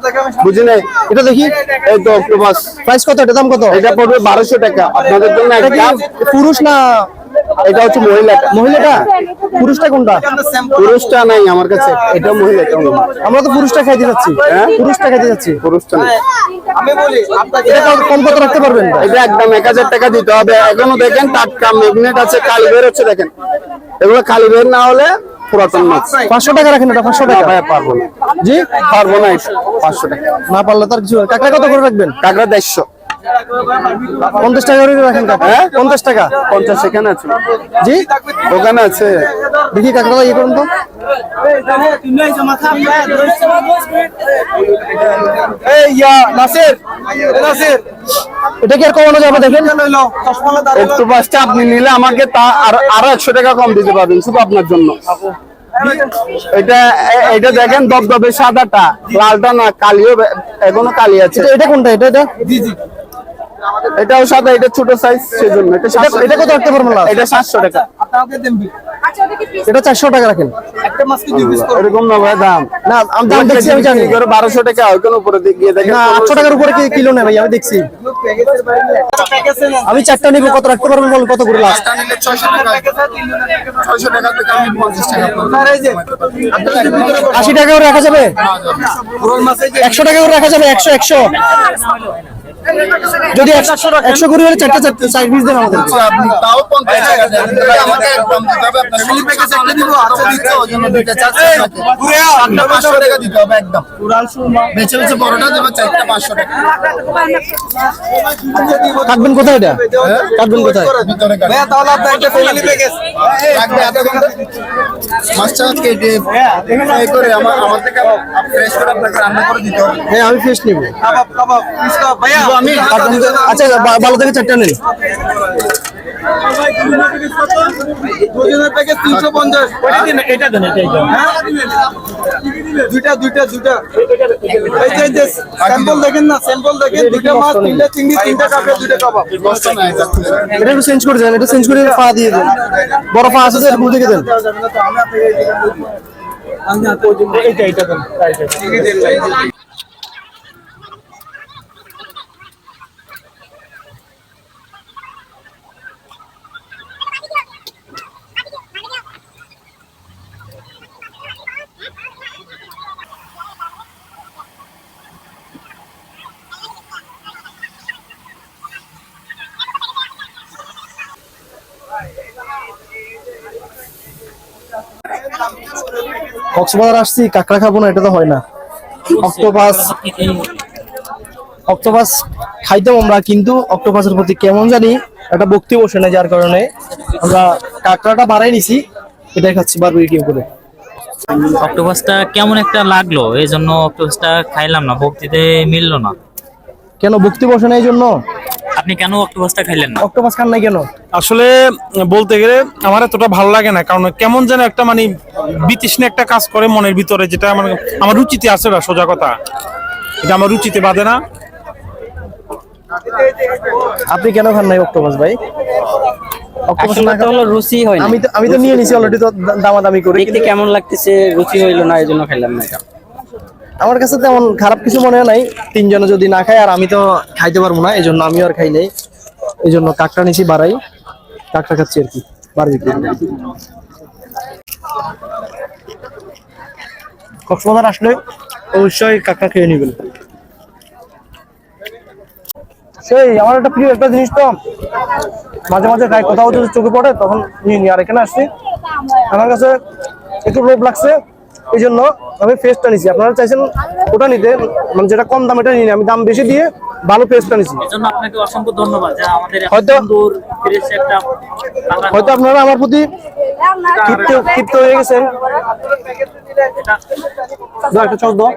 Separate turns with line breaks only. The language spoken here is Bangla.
টাকা মহিলাটা
পুরুষটা কোনটা
পুরুষটা নাই আমার কাছে
আমরা তো পুরুষটা খাইতে যাচ্ছি পুরুষটা খাইতে যাচ্ছি
পুরুষটা
এটা কম কত রাখতে পারবেন
এটা একদম এক হাজার টাকা দিতে হবে এখনও দেখেন টাটকা ম্যাগনেট আছে কালি বের হচ্ছে দেখেন এগুলো কালি বের না হলে পুরাতন মাছ।
পাঁচশো টাকা রাখেন এটা পাঁচশো টাকা।
ভাই পারব না।
জি?
পারব না পাঁচশো টাকা।
না পারলে তার কিছু কাকড়া কত করে রাখবেন?
টাকা দেড়শো।
পঞ্চাশ টাকা করে রাখেন
হ্যাঁ?
পঞ্চাশ টাকা?
পঞ্চাশ সেখানে আছে।
জি?
ওখানে আছে।
দেখি কাকড়া ইয়ে করুন তো।
এই ইয়া নাসির। নাসির।
এটা কি আর কমানো যাবে দেখেন?
অক্টোপাসটা আপনি নিলে আমাকে তা আরও একশো টাকা কম দিতে পারবেন শুধু আপনার জন্য। এটা এটা দেখেন দবদবে সাদাটা লালটা না কালিও এখনও কালি আছে।
এটা এটা কোনটা এটা এটা?
এটাও সাদা এটা ছোট সাইজ সেজন্য। এটা
এটা এটা কত পারবেন না
এটা সাতশো টাকা।
এটা চারশো টাকা রাখেন।
এরকম না ভাই দাম।
না আমি দাম দেখছি আমি জানি।
বারোশো টাকা ওইখানে উপরে গিয়ে দেখেন
না আটশো টাকার উপরে কি কিলো নেই ভাই? আমি দেখছি। আমি চারটা নিবো কত রাখতে পারবেন বল কত করে লাস্ট আশি টাকা করে রাখা যাবে? একশো টাকা করে রাখা যাবে একশো একশো। যদি একশো একশো করে হলে চারটা চারটে চার পিস দেন আমাদের। কাটবেন কোথায় এটা? কাটবেন কোথায়? হ্যাঁ? আমি ফিস নিবো। আচ্ছা ভালো থেকে চারটা নেন
দুইটা দুইটা দুইটা স্যাম্পল দেখেন না স্যাম্পল দেখেন দুইটা মাছ তিনটা চিংড়ি তিনটা কাপড় দুইটা কাবাব
এটা একটু চেঞ্জ করে দেন এটা চেঞ্জ করে পা দিয়ে দেন বড় পা আছে এরকম থেকে দেন কক্সবাজার আসছি কাঁকড়া খাব না এটা তো হয় না। অক্টোপাস অক্টোপাস খাইতাম আমরা কিন্তু অক্টোপাসের প্রতি কেমন জানি একটা ভক্তি বসে না যার কারণে আমরা কাঁকড়াটা বাড়াই নিছি এটাই খাচ্ছি বারবিকিউ করে।
অক্টোপাসটা কেমন একটা লাগল? এই জন্য অক্টোপাসটা খাইলাম না ভক্তিতে মিললো না।
কেন ভক্তি বসে না এই জন্য?
আপনি কেন অক্টোপাসটা খাইলেন না?
অক্টোপাস খান নাই কেন?
আসলে বলতে গেলে আমার এতটা ভালো লাগে না কারণ কেমন যেন একটা মানে বিতৃষ্ণা একটা কাজ করে মনের ভিতরে যেটা আমার আমার রুচিতে আছে না সোজা কথা। এটা আমার রুচিতে বাঁধে না।
আপনি কেন খান নাই অক্টোপাস ভাই? অক্টোপাস
হলো রুচি হয়
আমি তো আমি তো নিয়ে নিছি অলরেডি তো দামাদামি করে
দেখতে কেমন লাগতেছে রুচি হইল না এই জন্য খাইলাম না এটা।
আমার কাছে তেমন খারাপ কিছু মনে হয় নাই। তিনজনে যদি না খায়, আর আমি তো খাইতে পারব না এই জন্য আমিও আর খাই নাই। এই জন্য কাকটা নিছি, বাড়াই। কাকটা খাচ্ছি আর কি, বারবিকিউ। কক্সবাজার আসলে অবশ্যই কাকটা খেয়ে নেবেন। সেই, আমার একটা প্রিয় একটা জিনিস তো। মাঝে মাঝে খাই, কোথাও যদি চোখে পড়ে, তখন নিয়ে নিই আর এখানে আসছি। আমার কাছে একটু লোভ লাগছে। এই জন্য আমি ফেসটা নিছি। আপনারা চাইছেন ওটা নিতে মানে যেটা কম দাম এটা নিয়ে আমি দাম বেশি দিয়ে ভালো ফেসটা নিছি।
আপনাকে অসংখ্য ধন্যবাদ যে আমাদের এত
হয়তো- হয়তো আপনারা আমার প্রতি ক্ষিপ্ত হয়ে গেছেন। একটা দাও।